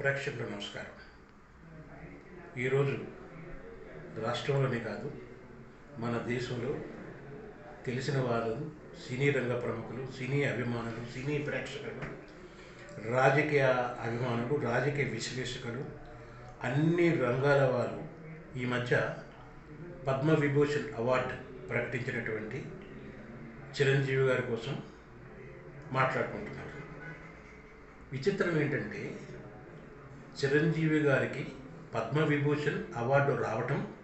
ప్రేక్షకులు నమస్కారం. ఈరోజు రాష్ట్రంలోనే కాదు మన దేశంలో తెలిసిన వాళ్ళు సినీ రంగ ప్రముఖులు సినీ అభిమానులు సినీ ప్రేక్షకులు రాజకీయ అభిమానులు రాజకీయ విశ్లేషకులు అన్ని రంగాల వాళ్ళు ఈ మధ్య పద్మ విభూషణ్ అవార్డు ప్రకటించినటువంటి చిరంజీవి గారి కోసం మాట్లాడుకుంటున్నారు. విచిత్రం ఏంటంటే చిరంజీవి గారికి పద్మ విభూషణ్ అవార్డు రావటం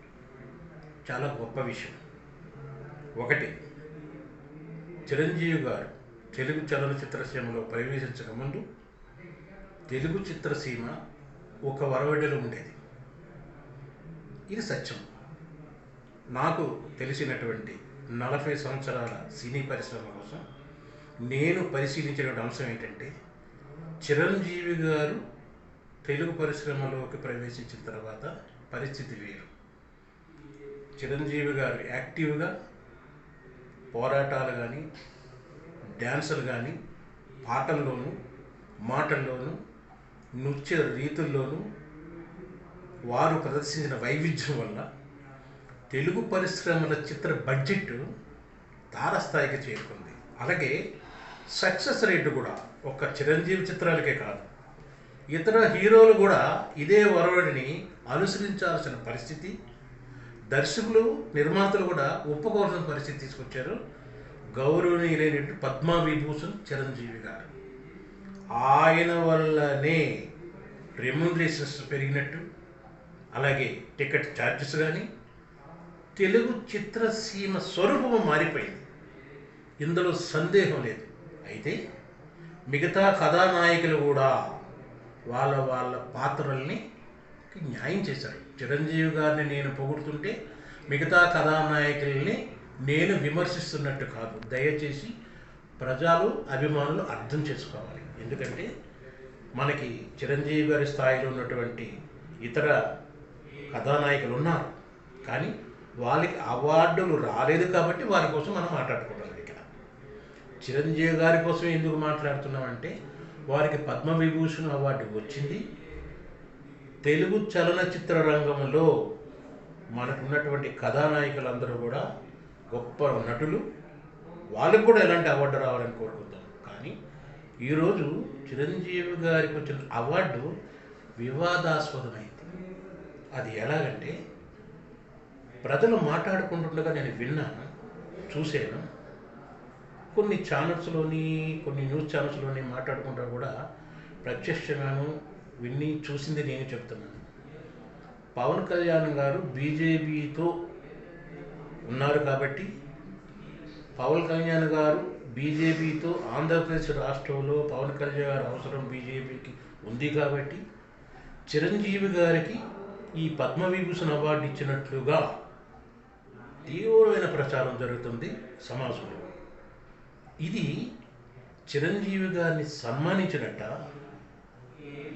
చాలా గొప్ప విషయం. ఒకటి చిరంజీవి గారు తెలుగు చలనచిత్ర సీమలో ప్రవేశించక ముందు తెలుగు చిత్రసీమ ఒక వరవడిలో ఉండేది. ఇది సత్యం. నాకు తెలిసినటువంటి నలభై సంవత్సరాల సినీ పరిశ్రమ కోసం నేను పరిశీలించిన అంశం ఏంటంటే చిరంజీవి గారు తెలుగు పరిశ్రమలోకి ప్రవేశించిన తర్వాత పరిస్థితి వేరు. చిరంజీవి గారు యాక్టివ్గా పోరాటాలు కానీ డ్యాన్సులు కానీ పాటల్లోనూ మాటల్లోనూ నృత్య రీతుల్లోనూ వారు ప్రదర్శించిన వైవిధ్యం వల్ల తెలుగు పరిశ్రమల చిత్ర బడ్జెట్ తారస్థాయికి చేరుకుంది. అలాగే సక్సెస్ రేటు కూడా ఒక్క చిరంజీవి చిత్రాలకే కాదు. ఇతర హీరోలు కూడా ఇదే వరవడిని అనుసరించాల్సిన పరిస్థితి దర్శకులు నిర్మాతలు కూడా ఒప్పుకోవాల్సిన పరిస్థితి తీసుకొచ్చారు. గౌరవనీయులైనటువంటి పద్మా విభూషణ్ చిరంజీవి గారు. ఆయన వల్లనే రెమ్యునరేషన్స్ పెరిగినట్టు అలాగే టికెట్ ఛార్జెస్ కానీ తెలుగు చిత్రసీమ స్వరూపం మారిపోయింది. ఇందులో సందేహం లేదు. అయితే మిగతా కథానాయకులు కూడా వాళ్ళ వాళ్ళ పాత్రల్ని న్యాయం చేశారు. చిరంజీవి గారిని నేను పొగుడుతుంటే మిగతా కథానాయకుల్ని నేను విమర్శిస్తున్నట్టు కాదు. దయచేసి ప్రజలు అభిమానులు అర్థం చేసుకోవాలి. ఎందుకంటే మనకి చిరంజీవి గారి స్థాయిలో ఉన్నటువంటి ఇతర కథానాయకులు ఉన్నారు కానీ వాళ్ళకి అవార్డులు రాలేదు కాబట్టి వారి కోసం మనం మాట్లాడుకుంటున్నాం ఇక్కడ. చిరంజీవి గారి కోసం ఎందుకు మాట్లాడుతున్నామంటే వారికి పద్మవిభూషణ్ అవార్డు వచ్చింది. తెలుగు చలనచిత్ర రంగంలో మనకున్నటువంటి కథానాయకులందరూ కూడా గొప్ప నటులు. వాళ్ళకు కూడా ఎలాంటి అవార్డు రావాలని కోరుకుంటాం కానీ ఈరోజు చిరంజీవి గారికి వచ్చిన అవార్డు వివాదాస్పదమైంది అది ఎలాగంటే ప్రజలు మాట్లాడుకుంటుండగా నేను విన్నాను చూశాను. కొన్ని ఛానల్స్లోని కొన్ని న్యూస్ ఛానల్స్లోని మాట్లాడుకుంటా కూడా ప్రత్యక్షంగాను విన్ని చూసింది నేను చెప్తున్నాను. పవన్ కళ్యాణ్ గారు బీజేపీతో ఉన్నారు కాబట్టి పవన్ కళ్యాణ్ గారు బీజేపీతో ఆంధ్రప్రదేశ్ రాష్ట్రంలో పవన్ కళ్యాణ్ గారు అవసరం బీజేపీకి ఉంది కాబట్టి చిరంజీవి గారికి ఈ పద్మవిభూషణ్ అవార్డు ఇచ్చినట్లుగా తీవ్రమైన ప్రచారం జరుగుతుంది సమాజంలో. ఇది చిరంజీవి గారిని సన్మానించినట్ట.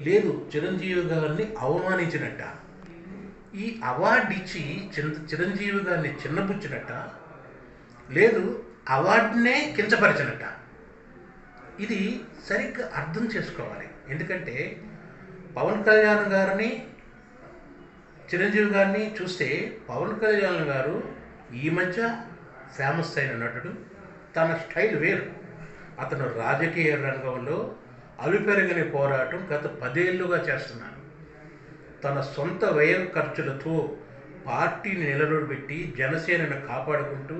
లేదు చిరంజీవి గారిని అవమానించినట్ట. ఈ అవార్డు ఇచ్చి చిన్న చిరంజీవి గారిని చిన్నపుచ్చినట్ట. లేదు అవార్డునే కించపరిచినట్ట. ఇది సరిగ్గా అర్థం చేసుకోవాలి. ఎందుకంటే పవన్ కళ్యాణ్ గారిని చిరంజీవి గారిని చూస్తే పవన్ కళ్యాణ్ గారు ఈ మధ్య ఫేమస్ అయిన నటుడు. తన స్టైల్ వేరు. అతను రాజకీయ రంగంలో అలుపెరగని పోరాటం గత పదేళ్ళుగా చేస్తున్నాడు. తన సొంత వ్యయం ఖర్చులతో పార్టీని నిలబెట్టి జనసేనను కాపాడుకుంటూ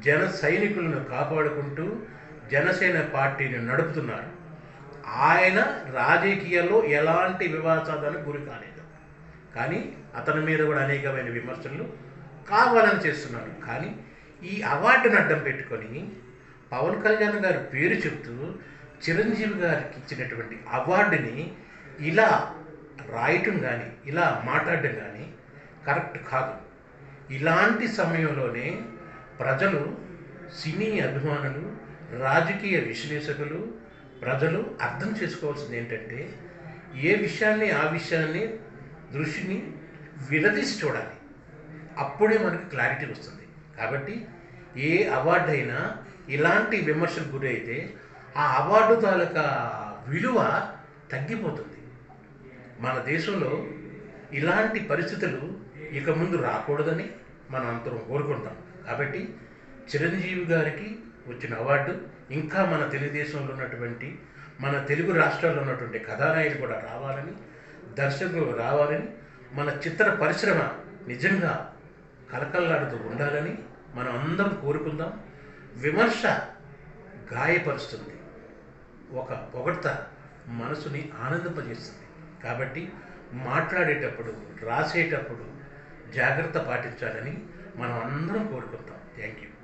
జన సైనికులను కాపాడుకుంటూ జనసేన పార్టీని నడుపుతున్నారు. ఆయన రాజకీయాల్లో ఎలాంటి వివాదాలకు గురి కాలేదు. కానీ అతని మీద కూడా అనేకమైన విమర్శలు కావాలని చేస్తున్నారు కానీ ఈ అవార్డును అడ్డం పెట్టుకొని పవన్ కళ్యాణ్ గారి పేరు చెప్తూ చిరంజీవి గారికి ఇచ్చినటువంటి అవార్డుని ఇలా రాయటం కానీ ఇలా మాట్లాడడం కానీ కరెక్ట్ కాదు. ఇలాంటి సమయంలోనే ప్రజలు సినీ అభిమానులు రాజకీయ విశ్లేషకులు ప్రజలు అర్థం చేసుకోవాల్సింది ఏంటంటే ఏ విషయాన్ని ఆ విషయాన్ని దృష్టిని విడదీసి చూడాలి. అప్పుడే మనకి క్లారిటీ వస్తుంది. కాబట్టి ఏ అవార్డు అయినా ఇలాంటి విమర్శలకు గురైతే ఆ అవార్డు తాలూకా విలువ తగ్గిపోతుంది. మన దేశంలో ఇలాంటి పరిస్థితులు ఇక ముందు రాకూడదని మనం అందరం కోరుకుంటాం. కాబట్టి చిరంజీవి గారికి వచ్చిన అవార్డు ఇంకా మన తెలుగుదేశంలో ఉన్నటువంటి మన తెలుగు రాష్ట్రాల్లో ఉన్నటువంటి కథానాయకులు కూడా రావాలని దర్శకులు రావాలని మన చిత్ర పరిశ్రమ నిజంగా కలకల్లాడుతూ ఉండాలని మనం అందరం కోరుకుందాం. విమర్శ గాయపరుస్తుంది. ఒక పొగడ్త మనసుని ఆనందింపజేస్తుంది. కాబట్టి మాట్లాడేటప్పుడు రాసేటప్పుడు జాగ్రత్త పాటించాలని మనం అందరం కోరుకుంటాం. Thank you.